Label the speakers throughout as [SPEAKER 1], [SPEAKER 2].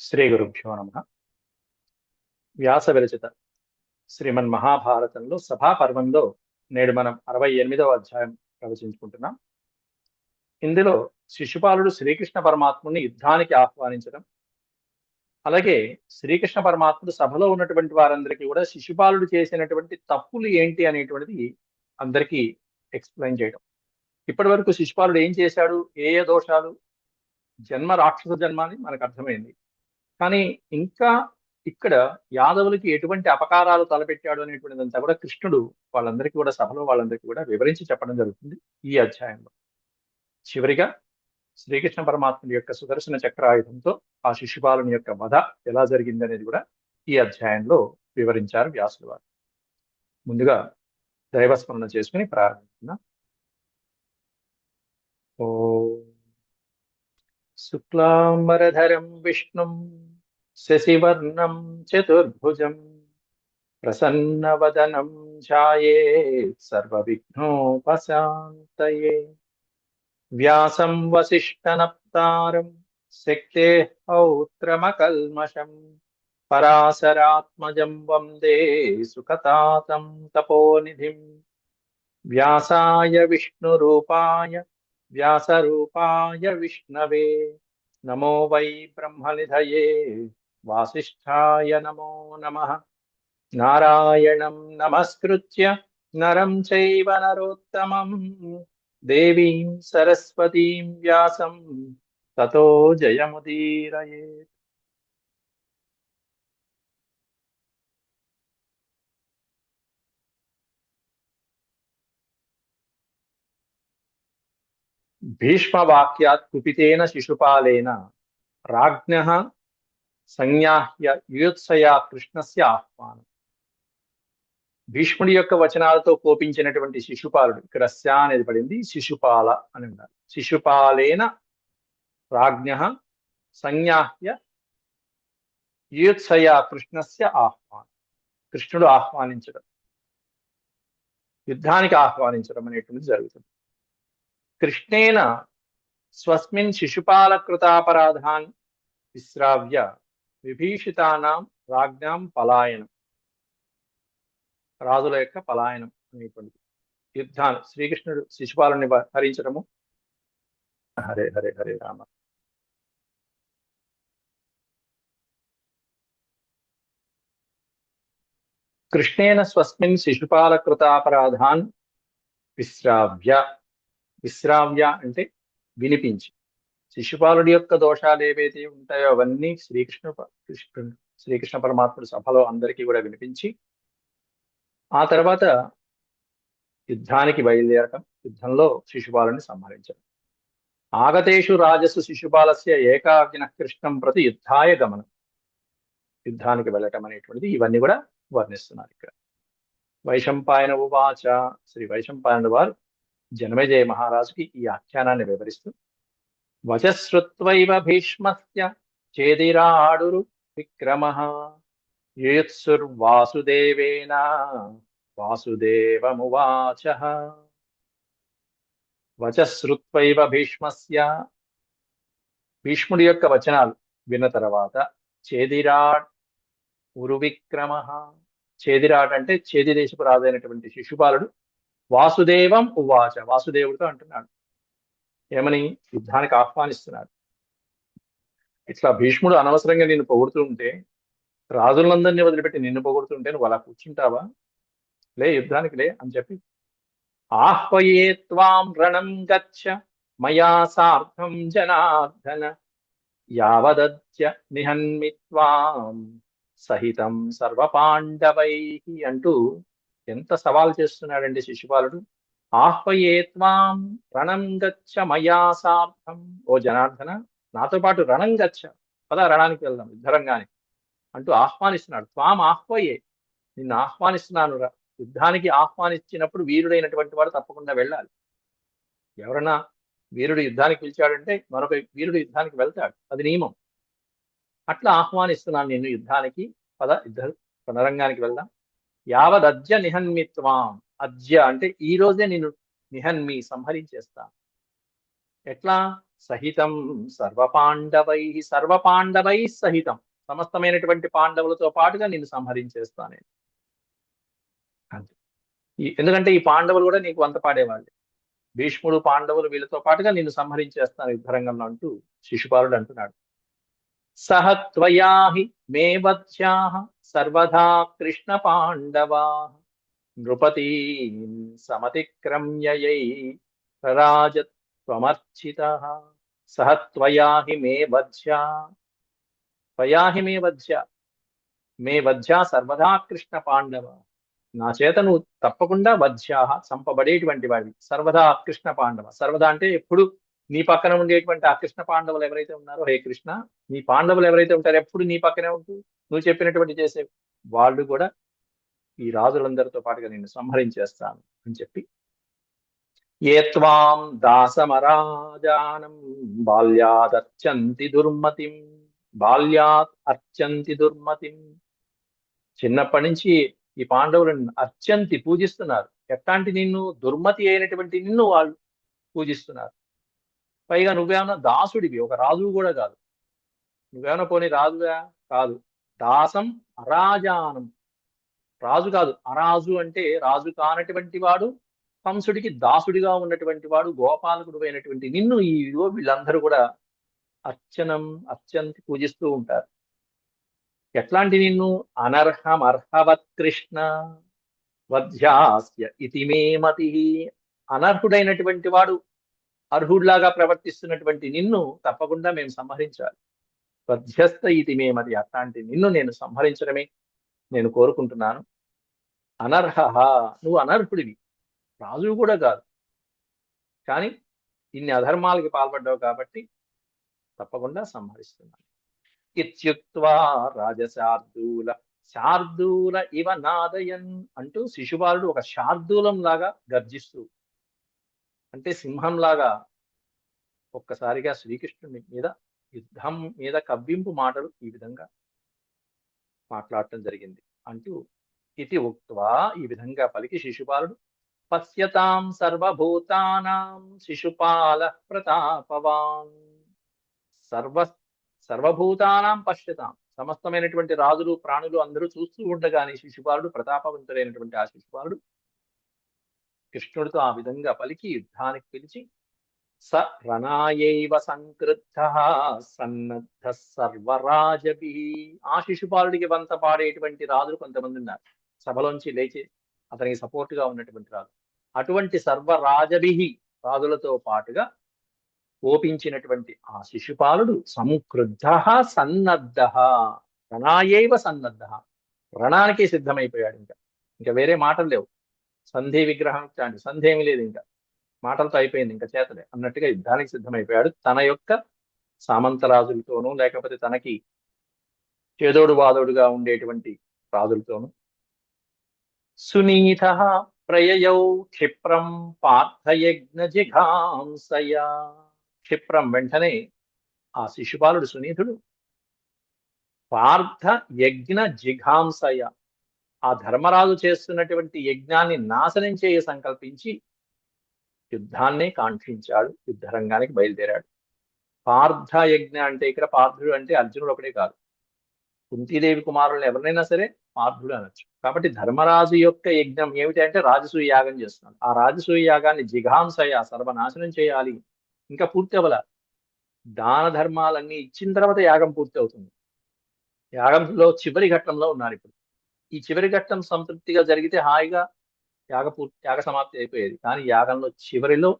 [SPEAKER 1] శ్రీ గురుభ్యో నమ. వ్యాస విరచిత శ్రీమన్ మహాభారతంలో సభా పర్వంలో నేడు మనం అరవై ఎనిమిదవ అధ్యాయం ప్రవచించుకుంటున్నాం. ఇందులో శిశుపాలుడు శ్రీకృష్ణ పరమాత్ముని యుద్ధానికి ఆహ్వానించడం అలాగే శ్రీకృష్ణ పరమాత్ముడు సభలో ఉన్నటువంటి వారందరికీ కూడా శిశుపాలుడు చేసినటువంటి తప్పులు ఏంటి అనేటువంటిది అందరికీ ఎక్స్ప్లెయిన్ చేయడం. ఇప్పటి వరకు శిశుపాలుడు ఏం చేశాడు? ఏ ఏ దోషాలు? జన్మ రాక్షస జన్మ అని మనకు అర్థమైంది. కానీ ఇంకా ఇక్కడ యాదవులకి ఎటువంటి అపకారాలు తలపెట్టాడు అనేటువంటిదంతా కూడా కృష్ణుడు వాళ్ళందరికీ కూడా సభలో వాళ్ళందరికీ కూడా వివరించి చెప్పడం జరుగుతుంది ఈ అధ్యాయంలో. చివరిగా శ్రీకృష్ణ పరమాత్ముడి యొక్క సుదర్శన చక్రాయుధంతో ఆ శిశుపాలుని యొక్క వధ ఎలా జరిగింది అనేది కూడా ఈ అధ్యాయంలో వివరించారు వ్యాసుల వారు. ముందుగా దైవస్మరణ చేసుకుని ప్రారంభిస్తున్నాం ఓ शुक्लाम्बरधरं विष्णु शशिवर्णं चतुर्भुज प्रसन्नवदनं ध्यायेत् सर्वविघ्नोपशान्तये। व्यासं वसिष्ठनप्तारं शक्तेः पौत्रमकल्मषम् पराशरात्मज वंदे सुखता तपोनिधि। व्यासा विष्णु వ్యాసరూపాయ విష్ణవే నమో వై బ్రహ్మనిధయే వాసిష్ఠాయ నమో నమ నారాయణం నమస్కృత్య నరం చైవ నరోత్తమం దేవీం సరస్వతీం వ్యాసం తతో జయముదీరయేత్ భీష్మవాక్యాత్ కుపితేన శిశుపాలేన రాజ్ఞ సంజ్ఞాహ్య యుయోత్సయా కృష్ణస్య ఆహ్వానం భీష్ముడి యొక్క వచనాలతో కోపించినటువంటి శిశుపాలుడు ఇక్కడ స్యా అనేది పడింది శిశుపాల అని ఉండాలి. శిశుపాలేన రాజ్ఞ సంజ్ఞాహ్య యుయోత్సయా కృష్ణస్య ఆహ్వానం. కృష్ణుడు ఆహ్వానించడం యుద్ధానికి ఆహ్వానించడం అనేటువంటిది జరుగుతుంది. కృష్ణేన స్వస్మిన్ శిశుపాలకృతాపరాధాన్ విశ్రావ్య విభీషితానాం రాజ్ఞాం పలాయనం. రాజుల యొక్క పలాయనం అనేటువంటి యుద్ధాన్ని శ్రీకృష్ణుడు శిశుపాలని హరించడము. హరే హరే హరే రామ. కృష్ణేన స్వస్మిన్ శిశుపాలకృతాపరాధాన్ విశ్రావ్య విశ్రావ్య అంటే వినిపించి. శిశుపాలుడి యొక్క దోషాలు ఏవైతే ఉంటాయో అవన్నీ శ్రీకృష్ణ కృష్ణుడు శ్రీకృష్ణ పరమాత్ముడు సభలో అందరికీ కూడా వినిపించి ఆ తర్వాత యుద్ధానికి బయలుదేరటం యుద్ధంలో శిశుపాలుని సంహరించడం ఆగతేషు రాజసు శిశుపాలస్య ఏకాగ్న కృష్ణం ప్రతి యుద్ధాయ గమనం. యుద్ధానికి వెళ్ళటం అనేటువంటిది ఇవన్నీ కూడా వర్ణిస్తున్నారు ఇక్కడ. వైశంపాయన ఉవాచ శ్రీ వైశంపాయనుడు వారు జనమేజయ మహారాజుకి ఈ ఆఖ్యానాన్ని వివరిస్తూ వచశ్రుత్వైవ భీష్మస్య చేదిరాడురు విక్రమ యుయుత్సుర్వాసుదేవేన వాసుదేవమువాచ. వచశ్రుత్వైవ భీష్మస్య భీష్ముడి యొక్క వచనాలు విన్న తర్వాత చేదిరాడ్ ఉరువిక్రమ చేదిరాట్ అంటే చేది దేశపు రాజైనటువంటి శిశుపాలుడు వాసుదేవం ఉవాచ. వాసుదేవుడితో అంటున్నాడు. ఏమని? యుద్ధానికి ఆహ్వానిస్తున్నాడు. ఇట్లా భీష్ముడు అనవసరంగా నిన్ను పొగుడుతూ ఉంటే రాజులందరినీ వదిలిపెట్టి నిన్ను పొగుడుతుంటే నువ్వు అలా కూర్చుంటావా? లే యుద్ధానికి లే అని చెప్పి. ఆహ్వయే త్వాం రణం గచ్చ మయా సార్థం జనార్దన యావదత్య నిహన్మిత్వాం సహితం సర్వపాండవై అంటూ ఎంత సవాల్ చేస్తున్నాడండి శిశుపాలుడు? ఆహ్వయే త్వాం రణం గచ్చ మయా సార్థం. ఓ జనార్దన నాతో పాటు రణం గచ్చ. పద రణానికి వెళ్దాం యుద్ధరంగానికి. అంటూ ఆహ్వానిస్తున్నాడు. త్వాం ఆహ్వయే. నిన్ను ఆహ్వానిస్తున్నాను యుద్ధానికి ఆహ్వానించినప్పుడు వీరుడైనటువంటి వాడు తప్పకుండా వెళ్ళాలి. ఎవరన్నా వీరుడు యుద్ధానికి పిలిచాడంటే మరొక వీరుడు యుద్ధానికి వెళ్తాడు. అది నియమం. అట్లా ఆహ్వానిస్తున్నాను నేను యుద్ధానికి. పద యుద్ధ రణరంగానికి వెళ్దాం. యావదద్య నిహన్మిత్వాం. అద్య అంటే ఈ రోజే నేను నిహన్మి సంహరించేస్తా. ఎట్లా? సహితం సర్వపాండవై సర్వపాండవై సహితం. సమస్తమైనటువంటి పాండవులతో పాటుగా నేను. సంహరించేస్తాను నేను ఎందుకంటే ఈ పాండవులు కూడా నీకు వంత పాడేవాళ్ళు. భీష్ముడు పాండవులు వీళ్ళతో పాటుగా నిన్ను సంహరించేస్తాను యుద్ధరంగంలో అంటూ శిశుపాలుడు అంటున్నాడు. సహ మే వధ్యాః సర్వదా కృష్ణ పాండవా నృపతీ సమతిక్రమ్యయై రాజత్వమర్చిత సహ మే వధ్యా త్వయాహి మే వధ్య మే వధ్యా సర్వదా కృష్ణ పాండవ నా చేత నువ్వు తప్పకుండా వధ్యా చంపబడేటువంటి వాడివి. సర్వదా కృష్ణ పాండవ. సర్వదా అంటే ఎప్పుడు నీ పక్కన ఉండేటువంటి ఆ కృష్ణ పాండవులు ఎవరైతే ఉన్నారో హే కృష్ణ నీ పాండవులు ఎవరైతే ఉంటారో ఎప్పుడు నీ పక్కనే ఉంటూ నువ్వు చెప్పినటువంటి చేసే వాళ్ళు కూడా ఈ రాజులందరితో పాటుగా నేను సంహరించేస్తాను అని చెప్పి. ఏ త్వాం దాసమరాజానం బాల్యాదర్చంతి దుర్మతిం బాల్యాత్ అర్చంతి దుర్మతిం. చిన్నప్పటి నుంచి ఈ పాండవులను అర్చంతి పూజిస్తున్నారు. ఎట్లాంటి నిన్ను దుర్మతి అయినటువంటి నిన్ను వాళ్ళు పూజిస్తున్నారు. పైగా నువ్వేమన్నా దాసుడివి ఒక రాజువు కూడా కాదు. నువ్వేమన్నా పోనీ రాజుగా కాదు. దాసం అరాజానం. రాజు కాదు. అరాజు అంటే రాజు కానటువంటి వాడు కంసుడికి దాసుడిగా ఉన్నటువంటి వాడు గోపాలకుడు అయినటువంటి నిన్ను ఈ వీళ్ళందరూ కూడా అర్చనం అర్చంతి పూజిస్తూ ఉంటారు. ఎట్లాంటి నిన్ను? అనర్హం అర్హవత్ కృష్ణ వధ్యాస్య ఇతి మే మతి. అనర్హుడైనటువంటి వాడు అర్హుడిలాగా ప్రవర్తిస్తున్నటువంటి నిన్ను తప్పకుండా మేము సంహరించాలి. వధ్యస్థ ఇతి మే మతి అట్లాంటి నిన్ను నేను సంహరించడమే నేను కోరుకుంటున్నాను. అనర్హ నువ్వు అనర్హుడివి. రాజు కూడా కాదు. కానీ ఇన్ని అధర్మాలకి పాల్పడ్డావు కాబట్టి తప్పకుండా సంహరిస్తున్నాను. ఇత్యుక్వా రాజశార్దూల శార్దూల ఇవ నాదయన్ అంటూ శిశుపాలుడు ఒక శార్దూలం లాగా గర్జిస్తూ అంటే సింహంలాగా ఒక్కసారిగా శ్రీకృష్ణుని మీద యుద్ధం మీద కవ్వింపు మాటలు ఈ విధంగా మాట్లాడటం జరిగింది. అంటూ ఇది ఉక్వా ఈ విధంగా పలికి శిశుపాలుడు పశ్యతాం సర్వభూతానాం శిశుపాల ప్రతాపవాన్. సర్వ సర్వభూతానాం పశ్యతాం. సమస్తమైనటువంటి రాజులు ప్రాణులు అందరూ చూస్తూ ఉండగానే శిశుపాలుడు ప్రతాపవంతుడైనటువంటి ఆ శిశుపాలుడు కృష్ణుడితో ఆ విధంగా పలికి యుద్ధానికి పిలిచి స రణాయైవ సంకృద్ధ సన్నద్ధ సర్వరాజభి. ఆ శిశుపాలుడికి వంత పాడేటువంటి రాజులు కొంతమంది ఉన్నారు. సభలోంచి లేచి అతనికి సపోర్ట్గా ఉన్నటువంటి రాజు. అటువంటి సర్వరాజభి రాజులతో పాటుగా కోపించినటువంటి ఆ శిశుపాలుడు సంకృద్ధ సన్నద్ధ రణాయేవ సన్నద్ధ. రణానికి సిద్ధమైపోయాడు ఇంకా. ఇంకా వేరే మాటలు లేవు. సంధి విగ్రహం అంటే సంధి ఏమీ లేదు ఇంకా. మాటలతో అయిపోయింది ఇంకా చేతలే అన్నట్టుగా యుద్ధానికి సిద్ధమైపోయాడు. తన యొక్క సామంతరాజులతోనూ లేకపోతే తనకి చేదోడు వాదోడుగా ఉండేటువంటి రాజులతోనూ సునీత ప్రయయౌ క్షిప్రం పార్థయజ్ఞ జిఘాంసయ. క్షిప్రం వెంటనే ఆ శిశుపాలుడు సునీతుడు పార్థ యజ్ఞ జిఘాంసయ. ఆ ధర్మరాజు చేస్తున్నటువంటి యజ్ఞాన్ని నాశనం చేయ సంకల్పించి యుద్ధాన్నే కాంక్షించాడు. యుద్ధరంగానికి బయలుదేరాడు. పార్థ యజ్ఞ అంటే ఇక్కడ పార్థుడు అంటే అర్జునుడు ఒకటే కాదు. కుంతీదేవి కుమారులను ఎవరినైనా సరే పార్థుడు అనొచ్చు. కాబట్టి ధర్మరాజు యొక్క యజ్ఞం ఏమిటి అంటే రాజసూయ యాగం చేస్తున్నాడు. ఆ రాజసూయ యాగాన్ని జిఘాంసయ సర్వనాశనం చేయాలి. ఇంకా పూర్తి అవ్వాల. దాన ధర్మాలన్నీ ఇచ్చిన తర్వాత యాగం పూర్తి అవుతుంది. యాగంలో చివరి ఘట్టంలో ఉన్నారు ఇప్పుడు. ఈ చివరి ఘట్టం సంతృప్తిగా జరిగితే హాయిగా యాగ పూర్తి యాగ సమాప్తి అయిపోయేది. కానీ యాగంలో చివరిలో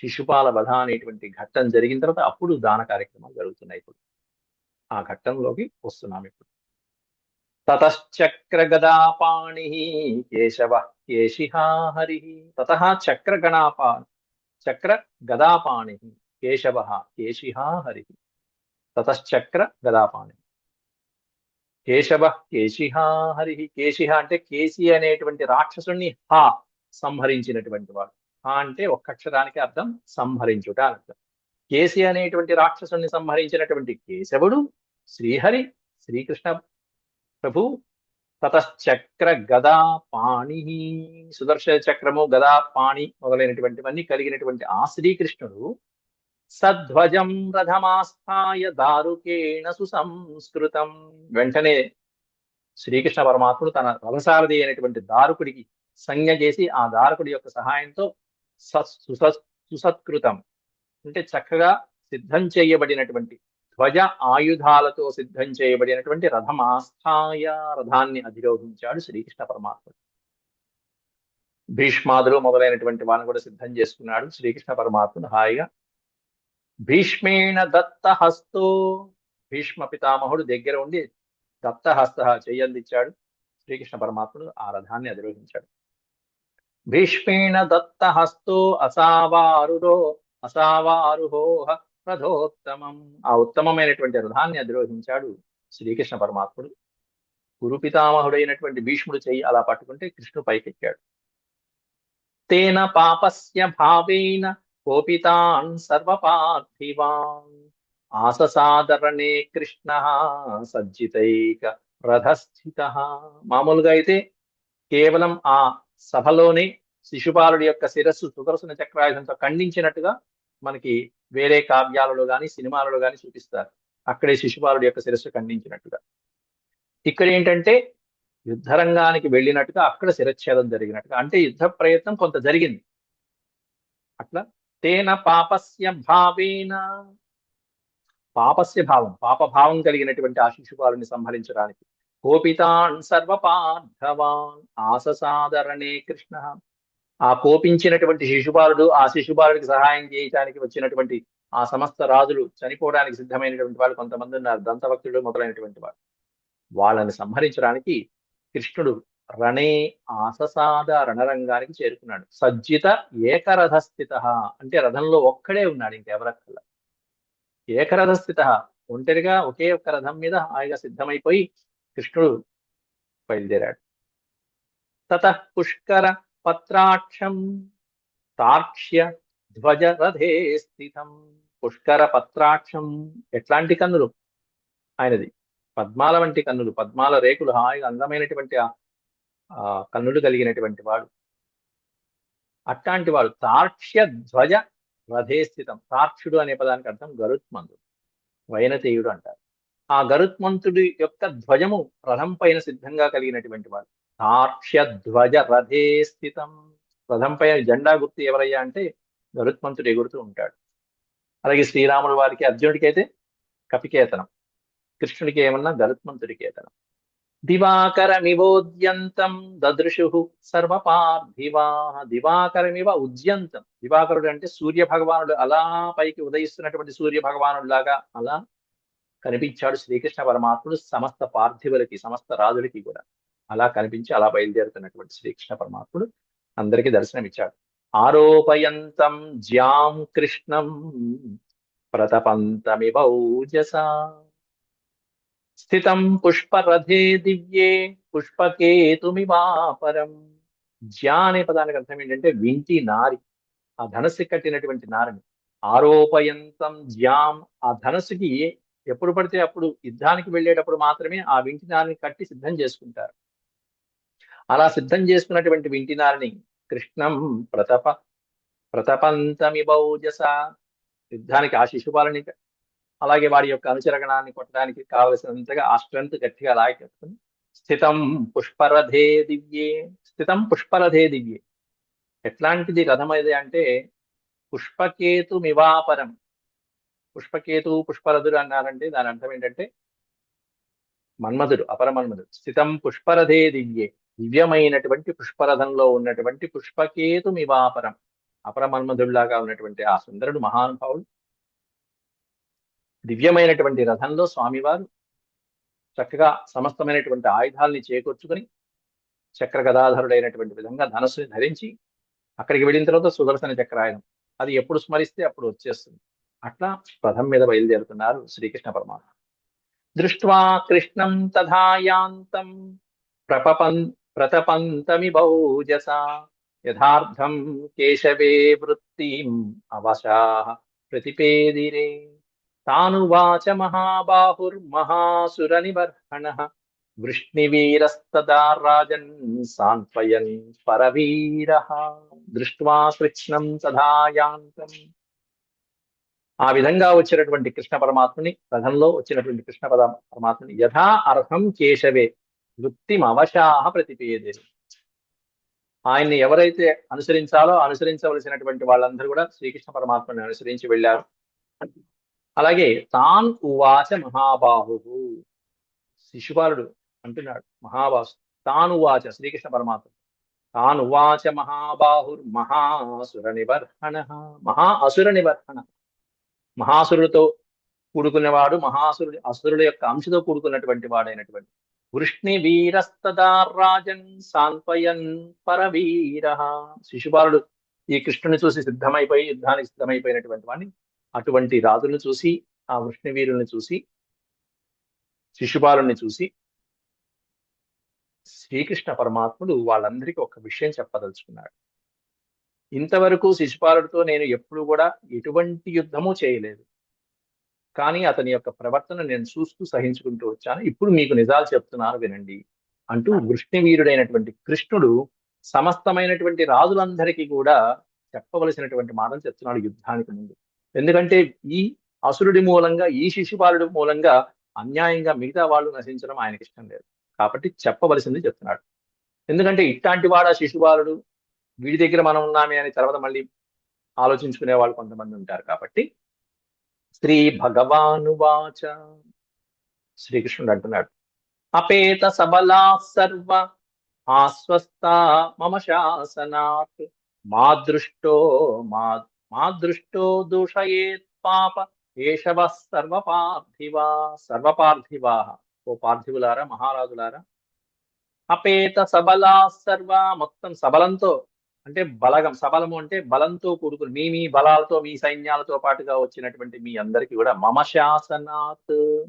[SPEAKER 1] శిశుపాల వధ అనేటువంటి ఘట్టం జరిగిన తర్వాత అప్పుడు దాన కార్యక్రమాలు జరుగుతున్నాయి ఇప్పుడు. ఆ ఘట్టంలోకి వస్తున్నాం ఇప్పుడు. తతశ్చక్ర గదాపాణి కేశవ కేశిహా హరి తత చక్ర గణాపా చక్ర గదాపాణి కేశవ కేశిహా హరి తతశ్చక్ర గదాపాణి కేశవ కేశిహా హరి కేశిహ అంటే కేసి అనేటువంటి రాక్షసుణ్ణి హా సంహరించినటువంటి వాడు. హా అంటే ఒక్క అక్షరానికి అర్థం సంహరించుట అర్థం. కేసి అనేటువంటి రాక్షసుని సంహరించినటువంటి కేశవుడు శ్రీహరి శ్రీకృష్ణ ప్రభు తతశ్చక్ర గదా పాణి. సుదర్శన చక్రము గదా పాణి మొదలైనటువంటివన్నీ కలిగినటువంటి ఆ శ్రీకృష్ణుడు సధ్వజం రథమాస్థాయ దారుకేణ సుసంస్కృతం. వెంటనే శ్రీకృష్ణ పరమాత్ముడు తన రథసారథి అయినటువంటి దారుకుడికి సంజ్ఞ చేసి ఆ దారుకుడి యొక్క సహాయంతో సత్- సుసత్కృతం. అంటే చక్కగా సిద్ధం చేయబడినటువంటి ధ్వజ ఆయుధాలతో సిద్ధం చేయబడినటువంటి రథమాస్థాయ రథాన్ని అధిరోహించాడు శ్రీకృష్ణ పరమాత్ముడు. భీష్మాదులు మొదలైనటువంటి వాళ్ళని కూడా సిద్ధం చేసుకున్నాడు శ్రీకృష్ణ పరమాత్ముడు హాయిగా భీష్మేణ దత్త హస్తో భీష్మ పితామహుడు దగ్గర ఉండి దత్తహస్త చెయ్యందిచ్చాడు శ్రీకృష్ణ పరమాత్ముడు ఆ రథాన్ని అధిరోహించాడు. భీష్మేణ దత్తహస్తో అసావారురో అసావారుహోహ రథోత్తమం ఆ ఉత్తమమైనటువంటి రథాన్ని అధిరోహించాడు శ్రీకృష్ణ పరమాత్ముడు. గురు పితామహుడైనటువంటి భీష్ముడు చెయ్యి అలా పట్టుకుంటే కృష్ణుడు పైకెక్కాడు. తేన పాపస్య భావేన కోపితాన్ సర్వపార్థివాన్ ఆససాదరణే కృష్ణ సజ్జితైక రథస్థిత మామూలుగా అయితే కేవలం ఆ సభలోనే శిశుపాలుడి యొక్క శిరస్సు సుదర్శన చక్రాయుధంతో ఖండించినట్టుగా మనకి వేరే కావ్యాలలో గాని సినిమాలలో కానీ చూపిస్తారు. అక్కడే శిశుపాలుడి యొక్క శిరస్సు ఖండించినట్టుగా. ఇక్కడ ఏంటంటే యుద్ధరంగానికి వెళ్ళినట్టుగా అక్కడ శిరచ్ఛేదం జరిగినట్టుగా అంటే యుద్ధ ప్రయత్నం కొంత జరిగింది. అట్లా తేన పాపస్య భావేన. పాపస్య భావం పాపభావం కలిగినటువంటి ఆ శిశుపాలుని సంహరించడానికి. కోపితాన్ సర్వపార్థవాన్ ఆససాదరణే కృష్ణ. ఆ కోపించినటువంటి శిశుపాలుడు ఆ శిశుపాలుడికి సహాయం చేయడానికి వచ్చినటువంటి ఆ సమస్త రాజులు చనిపోవడానికి సిద్ధమైనటువంటి వాళ్ళు కొంతమంది ఉన్నారు దంతభక్తుడు మొదలైనటువంటి వాళ్ళు. వాళ్ళని సంహరించడానికి కృష్ణుడు రణే ఆససాద రణరంగానికి చేరుకున్నాడు. సజ్జిత ఏకరథ స్థిత అంటే రథంలో ఒక్కడే ఉన్నాడు ఇంకెవరక్కల ఏకరథస్థిత ఒంటరిగా ఒకే ఒక్క రథం మీద హాయిగా సిద్ధమైపోయి కృష్ణుడు బయలుదేరాడు. తత పుష్కర పత్రాక్షం తార్క్ష్య ధ్వజ రథే స్థితం. పుష్కర పత్రాక్షం ఎట్లాంటి కన్నులు? ఆయనది. పద్మాల వంటి కన్నులు. పద్మాల రేకులు హాయిగా అందమైనటువంటి ఆ కన్నులు కలిగినటువంటి వాడు. అట్లాంటి వాడు తార్క్ష్య ధ్వజ రథే స్థితం. తార్క్షుడు అనే పదానికి అర్థం గరుత్మంతుడు. వైనతేయుడు అంటారు. ఆ గరుత్మంతుడి యొక్క ధ్వజము రథం పైన సిద్ధంగా కలిగినటువంటి వాడు. తార్క్ష్య ధ్వజ రథే స్థితం. రథం పైన జెండా గుర్తు ఎవరయ్యా అంటే గరుత్మంతుడు ఎగురుతూ ఉంటాడు. అలాగే శ్రీరాముడు వారికి అర్జునుడికి అయితే కపికేతనం. కృష్ణుడికి ఏమన్నా గరుత్మంతుడికేతనం దివాకరమివోద్యంతం దదృశు సర్వపార్థివా. దివాకరమివ ఉద్యంతం. దివాకరుడు అంటే సూర్య భగవానుడు అలా పైకి ఉదయిస్తున్నటువంటి సూర్య భగవానుడు లాగా అలా కనిపించాడు శ్రీకృష్ణ పరమాత్ముడు సమస్త పార్థివులకి సమస్త రాజులకి కూడా. అలా కనిపించి అలా బయలుదేరుతున్నటువంటి శ్రీకృష్ణ పరమాత్ముడు అందరికీ దర్శనమిచ్చాడు. ఆరోపయంతం జ్యాం కృష్ణం ప్రతపంతమివౌజసా స్థితం పుష్పరథే దివ్యే పుష్పకేతుమివాపరం జ్యా అనే పదానికి అర్థం ఏంటంటే వింటి నారి ఆ ధనస్సు కట్టినటువంటి నారిని. ఆరోపయంతం జ్యాం ఆ ధనస్సుకి ఎప్పుడు పడితే అప్పుడు యుద్ధానికి వెళ్ళేటప్పుడు మాత్రమే ఆ వింటి నారిని కట్టి సిద్ధం చేసుకుంటారు. అలా సిద్ధం చేసుకున్నటువంటి వింటి నారిని కృష్ణం ప్రతప ప్రతపంతమిబౌజస యుద్ధానికి ఆ శిశుపాలని అలాగే వారి యొక్క అనుచరగణాన్ని కొట్టడానికి కావలసినంతగా ఆ స్ట్రెంత్ గట్టిగా లాగెట్టుకుని స్థితం పుష్పరథే దివ్యే స్థితం పుష్పరథే దివ్యే. ఎట్లాంటిది రథం ఏది అంటే పుష్పకేతు మివాపరం పుష్పకేతు పుష్పరథుడు అన్నారంటే దాని అర్థం ఏంటంటే మన్మధుడు అపరమన్మధుడు. స్థితం పుష్పరథే దివ్యే దివ్యమైనటువంటి పుష్పరథంలో ఉన్నటువంటి పుష్పకేతు మివాపరం అపరమన్మధుడిలాగా ఉన్నటువంటి ఆ సుందరుడు మహానుభావుడు దివ్యమైనటువంటి రథంలో స్వామివారు చక్కగా సమస్తమైనటువంటి ఆయుధాలని చేకూర్చుకుని చక్ర గదాధరుడైనటువంటి విధంగా ధనస్సుని ధరించి అక్కడికి వెళ్ళిన తర్వాత సుదర్శన చక్రాయనం. అది ఎప్పుడు స్మరిస్తే అప్పుడు వచ్చేస్తుంది. అట్లా రథం మీద బయలుదేరుతున్నారు శ్రీకృష్ణ పరమాత్మ. దృష్ట్వా కృష్ణం తథాయాంతం ప్రపపన్ ప్రతపంతమిబౌజస యథార్థం కేశవే వృత్తిం అవశా ప్రతిపేదిరే. తానువాచ మహాబాహుర్మహాసురనిబర్హణ వృష్ణివీరస్తదా రాజన్ సాన్వయన్ పరవీర. దృష్ట్వా కృష్ణం సదాయాంతం ఆ విధంగా వచ్చినటువంటి కృష్ణ పరమాత్మని రథంలో వచ్చినటువంటి కృష్ణ పద పరమాత్మని యథా అర్హం కేశవే వృత్తిమవశాహ ప్రతిపేదే. ఆయన్ని ఎవరైతే అనుసరించాలో అనుసరించవలసినటువంటి వాళ్ళందరూ కూడా శ్రీకృష్ణ పరమాత్మని అనుసరించి వెళ్ళారు. అలాగే తాన్ ఉవాచ మహాబాహు శిశుపాలుడు అంటున్నాడు మహాబాసు. తాను ఉవాచ శ్రీకృష్ణ పరమాత్మ. తాను మహాబాహుర్ మహాసుర నిబర్హణ మహా అసుర నిబర్హణ మహాసురులతో కూడుకున్నవాడు మహాసురుడి అసురుల యొక్క అంశతో కూడుకున్నటువంటి వాడైనటువంటి వృష్ణి వీరస్తదా రాజన్ పరవీర. శిశుపాలుడు ఈ కృష్ణుని చూసి సిద్ధమైపోయి యుద్ధానికి సిద్ధమైపోయినటువంటి వాడిని అటువంటి రాజులను చూసి ఆ వృష్ణవీరుల్ని చూసి శిశుపాలుని చూసి శ్రీకృష్ణ పరమాత్ముడు వాళ్ళందరికీ ఒక విషయం చెప్పదలుచుకున్నాడు. ఇంతవరకు శిశుపాలుడితో నేను ఎప్పుడు కూడా ఎటువంటి యుద్ధము చేయలేదు. కానీ అతని యొక్క ప్రవర్తన నేను చూస్తూ సహించుకుంటూ వచ్చాను. ఇప్పుడు మీకు నిజాలు చెప్తున్నాను వినండి అంటూ వృష్ణివీరుడైనటువంటి కృష్ణుడు సమస్తమైనటువంటి రాజులందరికీ కూడా చెప్పవలసినటువంటి మాటలు చెప్తున్నాడు యుద్ధానికి ముందు. ఎందుకంటే ఈ అసురుడి మూలంగా ఈ శిశుపాలుడి మూలంగా అన్యాయంగా మిగతా వాళ్ళు నశించడం ఆయనకి ఇష్టం లేదు. కాబట్టి చెప్పవలసింది చెప్తున్నాడు. ఎందుకంటే ఇట్లాంటి వాడా శిశుపాలుడు వీడి దగ్గర మనం ఉన్నామే అని తర్వాత మళ్ళీ ఆలోచించుకునే వాళ్ళు కొంతమంది ఉంటారు కాబట్టి శ్రీ భగవానువాచ శ్రీకృష్ణుడు అంటున్నాడు. అపేత సబలా సర్వ ఆస్వస్థ మమ శాసనాత్ మా దృష్టో మా మా దృష్టో దూషయేత్ పాప. ఏషవ సర్వపార్థివా సర్వపార్థివా. ఓ పార్థివులారా మహారాజులారా. అపేత సబలా సర్వ మొత్తం సబలంతో అంటే బలగం సబలము అంటే బలంతో కూడుకుని మీ మీ బలాలతో మీ సైన్యాలతో పాటుగా వచ్చినటువంటి మీ అందరికీ కూడా మమ శాసనాత్.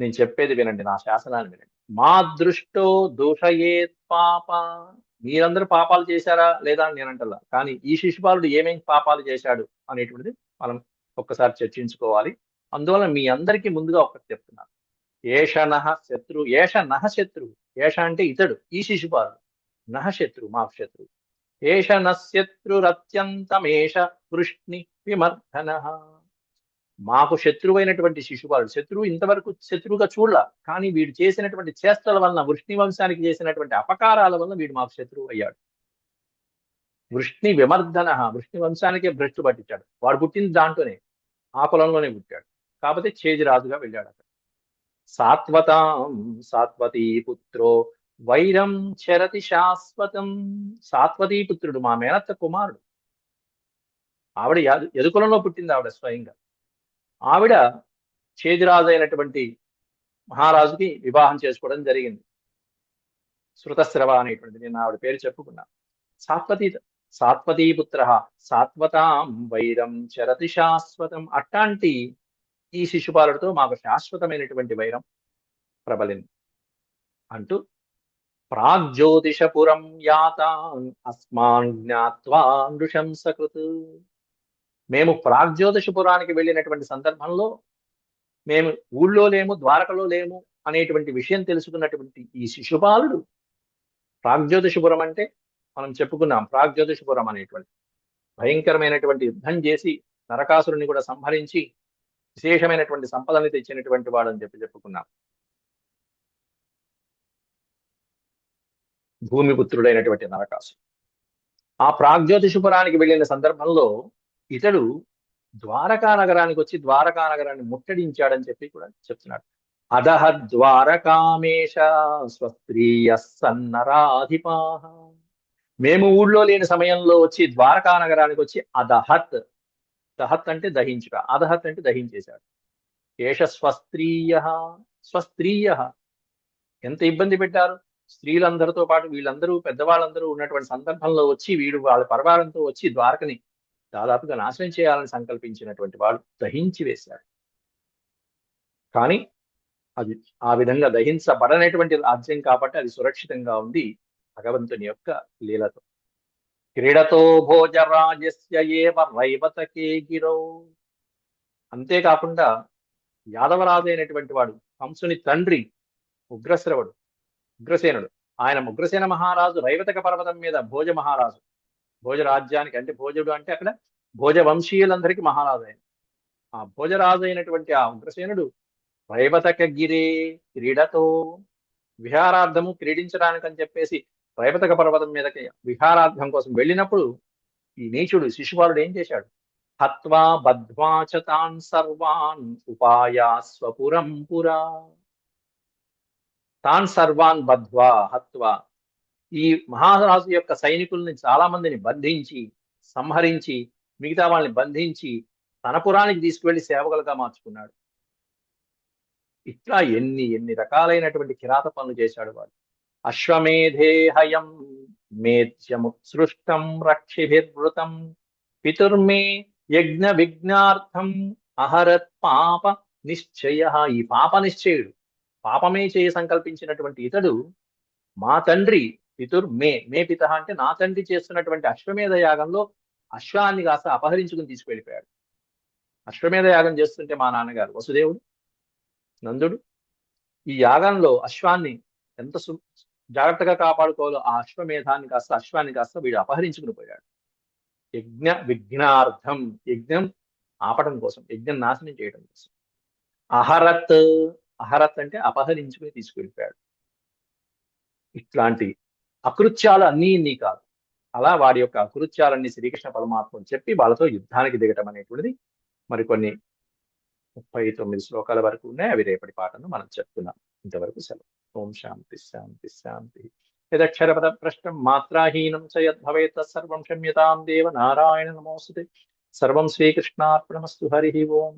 [SPEAKER 1] నేను చెప్పేది వినండి నా శాసనాన్ని వినండి. మా దృష్టో దూషయేత్ పాప. మీరందరూ పాపాలు చేశారా లేదా అని నేను కానీ ఈ శిశుపాలుడు ఏమేం పాపాలు చేశాడు అనేటువంటిది మనం ఒక్కసారి చర్చించుకోవాలి. అందువల్ల మీ అందరికీ ముందుగా ఒకటి చెప్తున్నాను. ఏష నహ శత్రు ఏష నహ శత్రు. ఏష అంటే ఇతడు ఈ శిశుపాలుడు. నహ శత్రు మా శత్రు. ఏష నశత్రురత్యంతమేష వృష్ణి విమర్ధన. మాకు శత్రువైనటువంటి శిశుపాలుడు శత్రువు ఇంతవరకు శత్రువుగా చూడాల. కానీ వీడు చేసినటువంటి చేష్టల వలన వృష్ణి వంశానికి చేసినటువంటి అపకారాల వలన వీడు మాకు శత్రువు అయ్యాడు. వృష్ణి విమర్ధన వృష్ణి వంశానికే భ్రష్టు పట్టించాడు. వాడు పుట్టింది దాంట్లోనే ఆ కులంలోనే పుట్టాడు. కాకపోతే చేజి రాజుగా వెళ్ళాడు అక్కడ. సాత్వతాం సాత్వతీ పుత్రో వైరం చరతి శాశ్వతం. సాత్వతీ పుత్రుడు మా మేనత్త కుమారుడు. ఆవిడ యదు- యదుకులంలో పుట్టింది ఆవిడ స్వయంగా. ఆవిడ చేదిరాజు అయినటువంటి మహారాజుకి వివాహం చేసుకోవడం జరిగింది. శృతశ్రవ అనేటువంటిది. నేను ఆవిడ పేరు చెప్పుకున్నా. సాత్వతీ సాత్వతీపుత్ర సాత్వతాం వైరం చరతి శాశ్వతం. అట్లాంటి ఈ శిశుపాలుడితో మాకు శాశ్వతమైనటువంటి వైరం ప్రబలింది. అంటూ ప్రాగ్జ్యోతిషపురం యాతాన్ అస్మాన్ జ్ఞాత్వా నృశంసకృత్ మేము ప్రాగ్జ్యోతిషపురానికి వెళ్ళినటువంటి సందర్భంలో మేము ఊళ్ళో లేము ద్వారకలో లేము అనేటువంటి విషయం తెలుసుకున్నటువంటి ఈ శిశుపాలుడు ప్రాగ్జ్యోతిషపురం అంటే మనం చెప్పుకున్నాం ప్రాగ్జ్యోతిషపురం అనేటువంటి భయంకరమైనటువంటి యుద్ధం చేసి నరకాసురుని కూడా సంహరించి విశేషమైనటువంటి సంపదని తెచ్చినటువంటి వాడు అని చెప్పి చెప్పుకున్నాం. భూమిపుత్రుడైనటువంటి నరకాసు ఆ ప్రాగ్జ్యోతిషపురానికి వెళ్ళిన సందర్భంలో ఇతడు ద్వారకా నగరానికి వచ్చి ద్వారకా నగరాన్ని ముట్టడించాడని చెప్పి కూడా చెప్తున్నాడు. అదహ ద్వారకామేష స్వస్త్రీయ సన్నరాధిపాహ మేము ఊళ్ళో లేని సమయంలో వచ్చి ద్వారకా నగరానికి వచ్చి అదహత్ దహత్ అంటే దహించుట అదహత్ అంటే దహించేశాడు. ఏష స్వస్త్రీయ స్వస్త్రీయ. ఎంత ఇబ్బంది పెట్టారు? స్త్రీలందరితో పాటు వీళ్ళందరూ పెద్దవాళ్ళందరూ ఉన్నటువంటి సందర్భంలో వచ్చి వీడు వాళ్ళ పరివారంతో వచ్చి ద్వారకని దాదాపుగా నాశనం చేయాలని సంకల్పించినటువంటి వాడు దహించి వేశాడు కానీ అది ఆ విధంగా దహించబడనటువంటి రాజ్యం కాబట్టి అది సురక్షితంగా ఉంది భగవంతుని యొక్క లీలతో. క్రీడతో భోజరాజస్య రైవతకే గిరో. అంతేకాకుండా యాదవరాజు అయినటువంటి వాడు కంసుని తండ్రి ఉగ్రశ్రవుడు ఉగ్రసేనుడు. ఆయన ఉగ్రసేన మహారాజు రైవతక పర్వతం మీద భోజ మహారాజు. భోజరాజ్యానికి అంటే భోజుడు అంటే అక్కడ భోజవంశీయులందరికీ మహారాజు ఆయన ఆ భోజరాజు అయినటువంటి ఆ ఉగ్రసేనుడు రైవతక గిరే క్రీడతో విహారార్థము అని చెప్పేసి రైవతక పర్వతం మీదకి విహారార్థం కోసం వెళ్ళినప్పుడు ఈ నీచుడు శిశుపాలుడు ఏం చేశాడు? హత్వా బద్ధ్వా చ తాన్ సర్వాన్ ఉపాయా స్వపురం పురా. తాన్ సర్వాన్ బధ్వా హత్వా ఈ మహారాజు యొక్క సైనికుల్ని చాలా మందిని బంధించి సంహరించి మిగతా వాళ్ళని బంధించి తన పురానికి తీసుకువెళ్ళి సేవకులుగా మార్చుకున్నాడు. ఇట్లా ఎన్ని ఎన్ని రకాలైనటువంటి కిరాత పనులు చేశాడు వాడు. అశ్వమేధేహయం మేధ్యముత్సృష్టం రక్షిభిర్వృతం పితుర్మే యజ్ఞ విఘ్నార్థం అహరత్ పాప నిశ్చయ. ఈ పాప నిశ్చయుడు. పాపమే చేయ సంకల్పించినటువంటి ఇతడు మా తండ్రి పితుర్ మే మే పిత అంటే నా తండ్రి చేస్తున్నటువంటి అశ్వమేధ యాగంలో అశ్వాన్ని కాస్త అపహరించుకుని తీసుకువెళ్ళిపోయాడు. అశ్వమేధ యాగం చేస్తుంటే మా నాన్నగారు వసుదేవుడు నందుడు ఈ యాగంలో అశ్వాన్ని ఎంత సు జాగ్రత్తగా కాపాడుకోవాలో ఆ అశ్వమేధాన్ని కాస్త అశ్వాన్ని కాస్త వీడు అపహరించుకుని పోయాడు. యజ్ఞ విఘ్నార్థం యజ్ఞం ఆపడం కోసం యజ్ఞం నాశనం చేయడం కోసం. అహరత్ అహరత్ అంటే అపహరించుకుని తీసుకువెళ్ళిపోయాడు. ఇట్లాంటి అకృత్యాలు అన్నీ ఇన్ని కాదు. అలా వాడి యొక్క అకృత్యాలన్నీ శ్రీకృష్ణ పరమాత్మని చెప్పి వాళ్ళతో యుద్ధానికి దిగటం అనేటువంటిది మరికొన్ని ముప్పై తొమ్మిది శ్లోకాల వరకు ఉన్నాయి. అవి రేపటి పాటను మనం చెప్తున్నాం. ఇంతవరకు సెలవు. ఓం శాంతి శాంతి శాంతి. యదక్షరపద ప్రశ్నం మాత్రాహీనం చ యద్భవేత్ తత్సర్వం క్షమ్యతాం దేవ నారాయణ నమోస్తుతే. సర్వం శ్రీకృష్ణార్పణమస్తు. హరి ఓం.